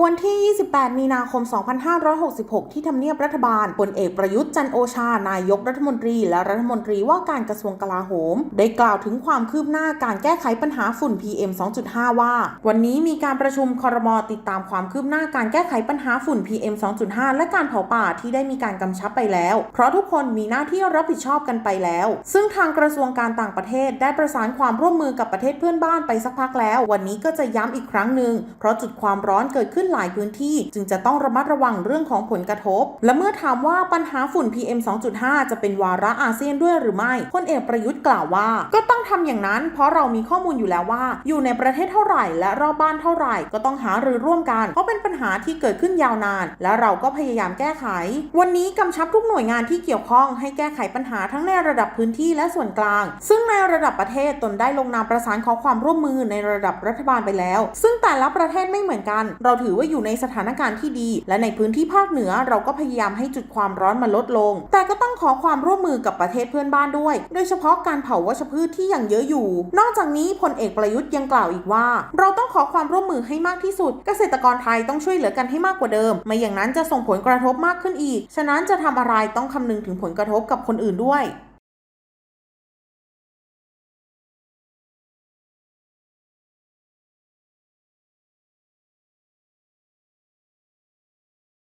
วันที่ 28 มีนาคม 2566 ที่ทำเนียบรัฐบาลพลเอกประยุทธ์จันโอชา นายกรัฐมนตรี และรัฐมนตรีว่าการกระทรวงกลาโหม ได้กล่าวถึงความคืบหน้าการแก้ไขปัญหาฝุ่น PM 2.5 ว่า วันนี้มีการประชุมคอรมอติดตามความคืบหน้าการแก้ไขปัญหาฝุ่น PM 2.5 และการเผาป่าที่ได้มีการกำชับไปแล้ว เพราะทุกคนมีหน้าที่รับผิดชอบกันไปแล้ว ซึ่งทางกระทรวงการต่างประเทศได้ประสานความร่วมมือกับประเทศเพื่อนบ้านไปสักพักแล้ว วันนี้ก็จะย้ำอีกครั้งหนึ่งเพราะจุดความร้อนเกิดขึ้นึ้นหลายพื้นที่ จึงจะต้องระมัดระวังเรื่องของผลกระทบ และเมื่อถามว่าปัญหาฝุ่น PM 2.5 จะเป็นวาระอาเซียนด้วยหรือไม่พลเอกประยุทธ์กล่าวว่า ก็ต้องทำอย่างนั้น เพราะเรามีข้อมูลอยู่แล้วว่า อยู่ในประเทศเท่าไหร่ และรอบบ้านเท่าไหร่ก็ต้องหารือร่วมกัน เพราะเป็นปัญหาที่เกิดขึ้นยาวนาน และเราก็พยายามแก้ไข วันนี้กำชับทุกหน่วยงานที่เกี่ยวข้องให้แก้ไขปัญหาทั้งในระดับพื้นที่และส่วนกลาง ซึ่งในระดับประเทศตนได้ลงนามประสานขอความร่วมมือในระดับรัฐบาลไปแล้ว ซึ่งแต่ละประเทศไม่เหมือนกัน เราถือว่าอยู่ในสถานการณ์ที่ดี และในพื้นที่ภาคเหนือเราก็พยายามให้จุดความร้อนมันลดลง แต่ก็ต้องขอความร่วมมือกับประเทศเพื่อนบ้านด้วย โดยเฉพาะการเผาวัชพืชที่ยังเยอะอยู่ นอกจากนี้พลเอกประยุทธ์ยังกล่าวอีกว่า เราต้องขอความร่วมมือให้มากที่สุด เกษตรกรไทยต้องช่วยเหลือกันให้มากกว่าเดิม ไม่อย่างนั้นจะส่งผลกระทบมากขึ้นอีก ฉะนั้นจะทำอะไรต้องคำนึงถึงผลกระทบกับคนอื่นด้วย